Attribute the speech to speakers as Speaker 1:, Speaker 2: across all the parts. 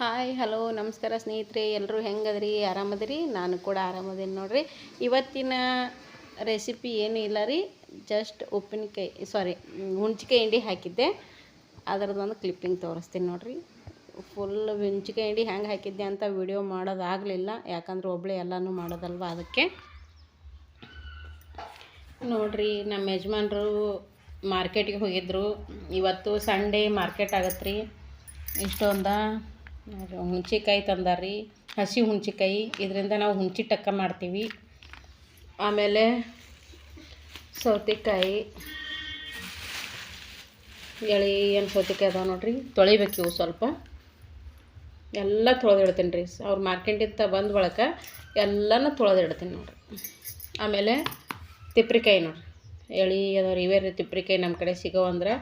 Speaker 1: Hi hello ನಮಸ್ಕಾರ ಸ್ನೇಹಿತರೆ ಎಲ್ಲರೂ ಹೆಂಗದ್ರಿ? ಆರಾಮದ್ರಿ? ನಾನು ಕೂಡ ಆರಾಮದೀನಿ ನೋಡ್ರಿ. ಇವತ್ತಿನ ರೆಸಿಪಿ ಏನೂ ಇಲ್ಲ ರೀ ಜಸ್ಟ್ ಉಪ್ಪಿನಕಾಯಿ ಸಾರಿ ಹುಣ್ಚಿಕಾಯಿ ಹಿಂಡಿ ಹಾಕಿದ್ದೆ. ಅದರದ್ದೊಂದು ಕ್ಲಿಪ್ಪಿಂಗ್ ತೋರಿಸ್ತೀನಿ ನೋಡ್ರಿ. ಫುಲ್ ಹುಣ್ಚಿಕಾಯಿ ಹಿಂಡಿ ಹೆಂಗೆ ಹಾಕಿದ್ದೆ ಅಂತ ವಿಡಿಯೋ ಮಾಡೋದಾಗಲಿಲ್ಲ, ಯಾಕಂದ್ರೆ ಒಬ್ಬಳೇ ಎಲ್ಲನೂ ಮಾಡೋದಲ್ವ ಅದಕ್ಕೆ. ನೋಡ್ರಿ, ನಮ್ಮ ಯಜಮಾನ್ರು ಮಾರ್ಕೆಟಿಗೆ ಹೋಗಿದ್ರು. ಇವತ್ತು ಸಂಡೇ ಮಾರ್ಕೆಟ್ ಆಗತ್ತೆ ರೀ ಇಷ್ಟೊಂದ ಹುಣ್ಚಿಕಾಯಿ ತಂದಾರಿ ಹಸಿ ಹುಣ್ಚಿಕಾಯಿ ಇದರಿಂದ ನಾವು ಹುಣ್ಚಿ ಟಕ್ಕ ಮಾಡ್ತೀವಿ. ಆಮೇಲೆ ಸೌತೆಕಾಯಿ. ಎಳೆ ಏನು ಸೌತೆಕಾಯಿ ಅದಾವೆ ನೋಡ್ರಿ. ತೊಳಿಬೇಕು ಸ್ವಲ್ಪ. ಎಲ್ಲ ತೊಳೆದಿಡ್ತೀನಿ ರೀ. ಅವ್ರು ಮಾರ್ಕೆಟಿಂದ ಬಂದ ಬಳಕ ಎಲ್ಲನೂ ತೊಳೆದಿಡ್ತೀನಿ ನೋಡ್ರಿ. ಆಮೇಲೆ ತಿಪ್ರಿಕಾಯಿ ನೋಡ್ರಿ. ಎಳಿ ಅದಾವ್ರಿ ಇವೇ ರೀ ತಿಪ್ರಿಕಾಯಿ ನಮ್ಮ ಕಡೆ ಸಿಗೋ ಅಂದ್ರೆ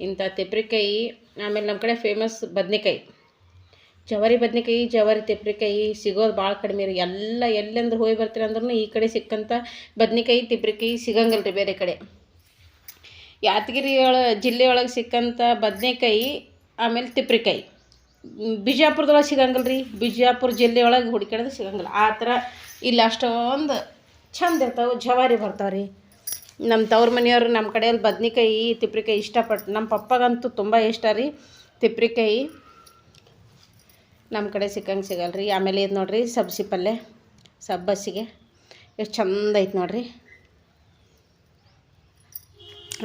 Speaker 1: ಇಂಥ ತಿಪ್ರಿಕಾಯಿ. ಆಮೇಲೆ ನಮ್ಮ ಕಡೆ ಫೇಮಸ್ ಬದ್ನೆಕಾಯಿ. ಜವಾರಿ ಬದ್ನೆಕಾಯಿ, ಜವಾರಿ ತಿಪ್ರಿಕಾಯಿ ಸಿಗೋದು ಭಾಳ ಕಡಿಮೆ ರೀ. ಎಲ್ಲ ಎಲ್ಲೆಂದ್ರೆ ಹೋಗಿ ಬರ್ತೀರಿ ಅಂದ್ರೂ ಈ ಕಡೆ ಸಿಕ್ಕಂಥ ಬದ್ನೆಕಾಯಿ, ತಿಪ್ರಿಕಾಯಿ ಸಿಗಂಗಿಲ್ಲ ರೀ ಬೇರೆ ಕಡೆ. ಯಾದಗಿರಿ ಒಳ ಜಿಲ್ಲೆ ಒಳಗೆ ಸಿಕ್ಕಂಥ ಬದನೆಕಾಯಿ, ಆಮೇಲೆ ತಿಪ್ರಿಕಾಯಿ. ಬಿಜಾಪುರದೊಳಗೆ ಸಿಗಂಗಿಲ್ಲ ರೀ. ಬಿಜಾಪುರ ಜಿಲ್ಲೆ ಒಳಗೆ ಹುಡುಕಾಡಿದ್ರೆ ಸಿಗಂಗಿಲ್ಲ. ಆ ಥರ ಇಲ್ಲಿ ಅಷ್ಟೊಂದು ಚಂದ ಇರ್ತಾವೆ, ಜವಾರಿ ಬರ್ತಾವೆ ರೀ. ನಮ್ಮ ತವ್ರ ಮನೆಯವರು ನಮ್ಮ ಕಡೆಯಲ್ಲಿ ಬದ್ನೆಕಾಯಿ, ತಿಪ್ರಿಕಾಯಿ ಇಷ್ಟಪಟ್ಟು ನಮ್ಮ ಪಪ್ಪಗಂತೂ ತುಂಬ ಇಷ್ಟ ರೀ. ತಿಪ್ರಿಕಾಯಿ ನಮ್ಮ ಕಡೆ ಸಿಕ್ಕಂಗೆ ಸಿಗಲ್ಲ ರೀ. ಆಮೇಲೆ ಇದು ನೋಡಿರಿ ಸಬ್ಸಿ ಪಲ್ಯ ಸಬ್ಬಸ್ಸಿಗೆ. ಎಷ್ಟು ಚಂದ ಐತೆ ನೋಡಿರಿ.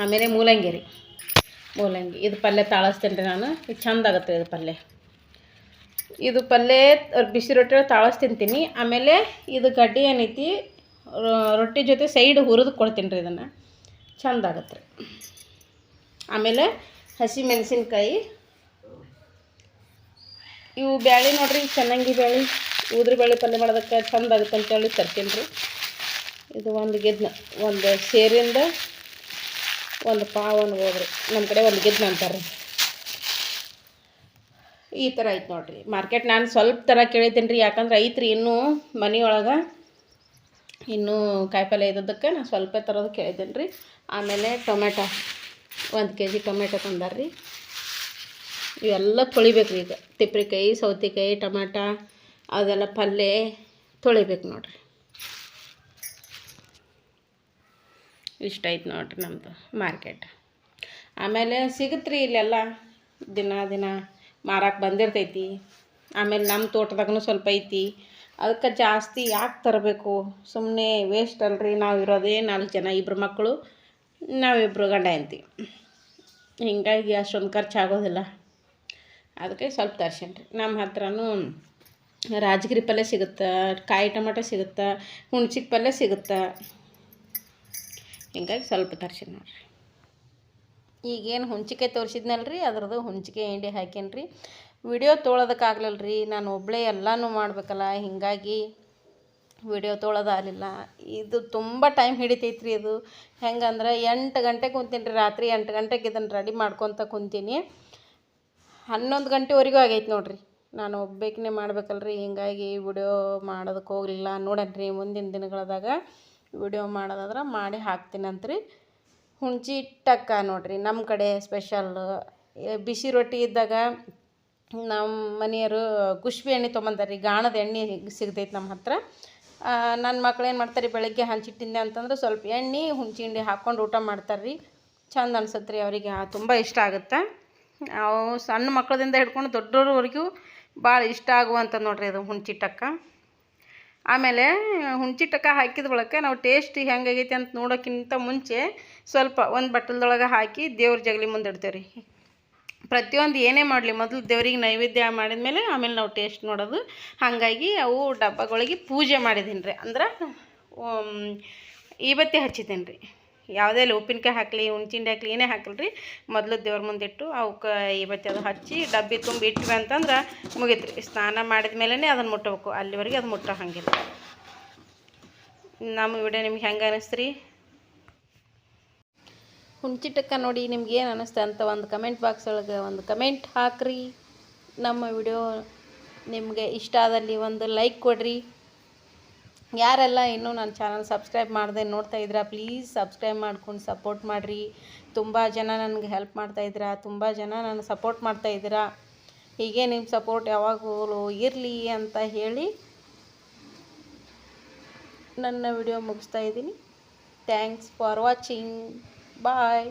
Speaker 1: ಆಮೇಲೆ ಮೂಲಂಗಿ ರೀ. ಮೂಲಂಗಿ. ಇದು ಪಲ್ಯ ತಾಳಸ್ತೇನೆ ರೀ ನಾನು. ಇದು ಚಂದ ಆಗುತ್ತೆ ಇದು ಪಲ್ಯ ಇದು ಪಲ್ಯ ಬಿಸಿ ರೊಟ್ಟಿ ತಾಳಸ್ ತಿಂತೀನಿ ಆಮೇಲೆ ಇದು ಗಡ್ಡಿ ಏನೈತಿ ರೊಟ್ಟಿ ಜೊತೆ ಸೈಡ್ ಹುರಿದು ಕೊಡ್ತೀನಿ ರೀ ಇದನ್ನು. ಚಂದ ಆಗತ್ತೆ ರೀ. ಆಮೇಲೆ ಹಸಿ ಮೆಣಸಿನ್ಕಾಯಿ ಇವು ಬ್ಯಾಳಿ ನೋಡ್ರಿ, ಚೆನ್ನಾಗಿ ಬ್ಯಾಳಿ. ಉದ್ರಿ ಬೇಳೆ ಪಲ್ಯ ಮಾಡೋದಕ್ಕೆ ಚಂದ ಆಗುತ್ತೆ ಅಂತೇಳಿ ತರ್ತೀನಿ ರೀ. ಇದು ಒಂದು ಗೆದ್ನ, ಒಂದು ಸೇರಿಂದ ಒಂದು ಪಾವ್ ಅನ್ಬೋದ್ರಿ ನಮ್ಮ ಕಡೆ ಒಂದು ಗೆದ್ನ ಅಂತಾರೆ. ಈ ಥರ ಐತೆ ನೋಡ್ರಿ. ಮಾರ್ಕೆಟ್ ನಾನು ಸ್ವಲ್ಪ ಥರ ಕೇಳಿದ್ದೀನಿ ರೀ, ಯಾಕಂದ್ರೆ ಐತ್ರಿ ಇನ್ನೂ ಮನೆಯೊಳಗೆ ಇನ್ನೂ ಕಾಯಿಪಲ್ಯ ಇದ್ದದಕ್ಕೆ ನಾನು ಸ್ವಲ್ಪ ಥರದ್ದು ಕೇಳಿದ್ದೀನಿ ರೀ. ಆಮೇಲೆ ಟೊಮೆಟೊ, ಒಂದು ಕೆ ಜಿ ಟೊಮೆಟೊ ತಂದಾರ ರೀ ಇವೆಲ್ಲ ತೊಳಿಬೇಕು ಈಗ. ತಿಪ್ರಿಕಾಯಿ, ಸೌತೆಕಾಯಿ, ಟಮಾಟ, ಅದೆಲ್ಲ ಪಲ್ಯ ತೊಳಿಬೇಕು ನೋಡ್ರಿ. ಇಷ್ಟ ಐತೆ ನೋಡ್ರಿ ನಮ್ಮದು ಮಾರ್ಕೆಟ್. ಆಮೇಲೆ ಸಿಗುತ್ತೆ ರೀ ಇಲ್ಲೆಲ್ಲ. ದಿನ ದಿನ ಮಾರಕ್ಕೆ ಬಂದಿರ್ತೈತಿ. ಆಮೇಲೆ ನಮ್ಮ ತೋಟದಾಗೂ ಸ್ವಲ್ಪ ಐತಿ. ಅದಕ್ಕೆ ಜಾಸ್ತಿ ಯಾಕೆ ತರಬೇಕು? ಸುಮ್ಮನೆ ವೇಸ್ಟ್ ಅಲ್ರಿ. ನಾವು ಇರೋದೇ ನಾಲ್ಕು ಜನ ಇಬ್ಬರು ಮಕ್ಕಳು ನಾವಿಬ್ಬರು ಗಂಡ ಅಂತೀವಿ ಹಿಂಗಾಗಿ ಅಷ್ಟೊಂದು ಖರ್ಚು ಆಗೋದಿಲ್ಲ ಅದಕ್ಕೆ ಸ್ವಲ್ಪ ತರ್ಸೇನ್ರಿ ನಮ್ಮ ಹತ್ರನೂ ರಾಜಗಿರಿ ಪಲ್ಯ ಸಿಗುತ್ತೆ, ಕಾಯಿ ಟೊಮೆಟೊ ಸಿಗುತ್ತೆ ಹುಣ್ಸಿಕ್ ಪಲ್ಯ ಸಿಗುತ್ತೆ? ಹಿಂಗಾಗಿ ಸ್ವಲ್ಪ ತರ್ಸೀನಿ ನೋಡ್ರಿ. ಈಗೇನು ಹುಂಚಿಕೆ ತೋರಿಸಿದ್ನಲ್ಲ ರೀ ಅದ್ರದ್ದು ಹುಂಚಿಕೆ ಹಿಂಡಿ ಹಾಕೇನಿ ರೀ ವಿಡಿಯೋ ತೊಗೊಳೋದಕ್ಕಾಗ್ಲಿಲ್ಲ ರೀ ನಾನು ಒಬ್ಬಳೇ ಎಲ್ಲನೂ ಮಾಡಬೇಕಲ್ಲ, ಹೀಗಾಗಿ ವಿಡಿಯೋ ತೋಳೋದಾಗಲಿಲ್ಲ. ಇದು ತುಂಬ ಟೈಮ್ ಹಿಡಿತೈತೆ ರೀ ಇದು. ಹೆಂಗಂದ್ರೆ ಎಂಟು ಗಂಟೆಗೆ ಕುಂತೀನಿ ರೀ ರಾತ್ರಿ ಎಂಟು ಗಂಟೆಗೆ ಇದನ್ನು ರೆಡಿ ಮಾಡ್ಕೊತ ಕುಂತೀನಿ. ಹನ್ನೊಂದು ಗಂಟೆವರೆಗೂ ಆಗೈತೆ ನೋಡಿರಿ. ನಾನು ಒಬ್ಬಾಕಿನೇ ಮಾಡ್ಬೇಕಲ್ರಿ, ಹಿಂಗಾಗಿ ವಿಡಿಯೋ ಮಾಡೋದಕ್ಕೆ ಹೋಗಲಿಲ್ಲ. ನೋಡನ್ರಿ ಮುಂದಿನ ದಿನಗಳದಾಗ ವಿಡಿಯೋ ಮಾಡೋದಾದ್ರೆ ಮಾಡಿ ಹಾಕ್ತೀನಂತ್ರಿ. ಹುಣ್ಚಿ ಟಕ್ಕ ನೋಡಿರಿ ನಮ್ಮ ಕಡೆ ಸ್ಪೆಷಲ್ ಬಿಸಿ ರೊಟ್ಟಿ ಇದ್ದಾಗ ನಮ್ಮ ಮನೆಯವರು ಕುಷ್ಬಿ ಎಣ್ಣೆ ತೊಗೊಂಬಂದಾರೆ ರೀ ಗಾಣದ ಎಣ್ಣೆ ಸಿಗ್ತೈತೆ ನಮ್ಮ ಹತ್ರ. ನನ್ನ ಮಕ್ಳು ಏನು ಮಾಡ್ತಾರೆ, ಬೆಳಗ್ಗೆ ಹಂಚಿಟ್ಟಿಂದೆ ಅಂತಂದ್ರೆ ಸ್ವಲ್ಪ ಎಣ್ಣೆ, ಹುಣ್ಚಿ ಹಿಂಡಿ ಹಾಕ್ಕೊಂಡು ಊಟ ಮಾಡ್ತಾರೆ ರೀ ಚಂದ ಅನ್ಸತ್ತೆ ರೀ ಅವರಿಗೆ ತುಂಬ ಇಷ್ಟ ಆಗುತ್ತೆ? ಅವು ಸಣ್ಣ ಮಕ್ಕಳದಿಂದ ಹಿಡ್ಕೊಂಡು ದೊಡ್ಡವ್ರವರೆಗೂ ಭಾಳ ಇಷ್ಟ ಆಗುವಂಥ ನೋಡಿರಿ ಅದು ಹುಣ್ಚಿಟ್ಟಕ್ಕ ಆಮೇಲೆ ಹುಣ್ಚಿಟ್ಟಕ್ಕ ಹಾಕಿದ ಬಳಿಕ ನಾವು ಟೇಸ್ಟ್ ಹೆಂಗಾಗೈತಿ ಅಂತ ನೋಡೋಕ್ಕಿಂತ ಮುಂಚೆ ಸ್ವಲ್ಪ ಒಂದು ಬಟ್ಟಲ್ದೊಳಗೆ ಹಾಕಿ ದೇವ್ರ ಜಗಲಿ ಮುಂದೆ ಇಡ್ತೇವೆ ರೀ ಪ್ರತಿಯೊಂದು ಏನೇ ಮಾಡಲಿ, ಮೊದಲು ದೇವ್ರಿಗೆ ನೈವೇದ್ಯ ಮಾಡಿದ ಮೇಲೆ ಆಮೇಲೆ ನಾವು ಟೇಸ್ಟ್ ನೋಡೋದು. ಹಾಗಾಗಿ ಅವು ಡಬ್ಬಗಳಿಗೆ ಪೂಜೆ ಮಾಡಿದ್ದೀನಿ ರೀ ಅಂದ್ರೆ ಈಬತ್ತಿ ಹಚ್ಚಿದ್ದೀನಿ ರೀ ಯಾವುದೇ ಉಪ್ಪಿನಕಾಯಿ ಹಾಕಲಿ ಹುಣ್ಚಿಂಡಿ ಹಾಕಲಿ, ಏನೇ ಹಾಕಲಿ ರೀ ಮೊದಲು ದೇವ್ರ ಮುಂದಿಟ್ಟು ಅವಕ್ಕೆ ಇವತ್ತು ಅದು ಹಚ್ಚಿ ಡಬ್ಬಿ ತುಂಬಿ ಇಟ್ವಿ ಅಂತಂದ್ರೆ ರೀ ಸ್ನಾನ ಮಾಡಿದ ಮೇಲೇ ಅದನ್ನು ಮುಟ್ಟಬೇಕು ಅಲ್ಲಿವರೆಗೆ ಅದು ಮುಟ್ಟೋ ಹಾಗಿಲ್ಲ. ನಮ್ಮ ವಿಡಿಯೋ ನಿಮ್ಗೆ ಹೆಂಗೆ ಅನಿಸ್ತು ರೀ ಹುಂಚಿಟಕ್ಕ ನೋಡಿ ನಿಮ್ಗೆ ಏನು ಅನ್ನಿಸ್ತೆ ಅಂತ ಒಂದು ಕಮೆಂಟ್ ಬಾಕ್ಸ್ ಒಳಗೆ ಒಂದು ಕಮೆಂಟ್ ಹಾಕ್ರಿ. ನಮ್ಮ ವಿಡಿಯೋ ನಿಮಗೆ ಇಷ್ಟ ಆದಲ್ಲಿ ಒಂದು ಲೈಕ್ ಕೊಡಿರಿ. ಯಾರೆಲ್ಲ ಇನ್ನೂ ನನ್ನ ಚಾನಲ್ ಸಬ್ಸ್ಕ್ರೈಬ್ ಮಾಡದೆ ನೋಡ್ತಾ ಇದ್ದೀರಾ ಪ್ಲೀಸ್ ಸಬ್ಸ್ಕ್ರೈಬ್ ಮಾಡ್ಕೊಂಡು ಸಪೋರ್ಟ್ ಮಾಡಿರಿ. ತುಂಬ ಜನ ನನಗೆ ಹೆಲ್ಪ್ ಮಾಡ್ತಾ ಇದ್ದೀರಾ, ತುಂಬ ಜನ ನನಗೆ ಸಪೋರ್ಟ್ ಮಾಡ್ತಾ ಇದ್ದೀರಾ. ಹೀಗೆ ನಿಮ್ಮ ಸಪೋರ್ಟ್ ಯಾವಾಗಲೂ ಇರಲಿ ಅಂತ ಹೇಳಿ ನನ್ನ ವಿಡಿಯೋ ಮುಗಿಸ್ತಾ ಇದ್ದೀನಿ. Thanks for watching bye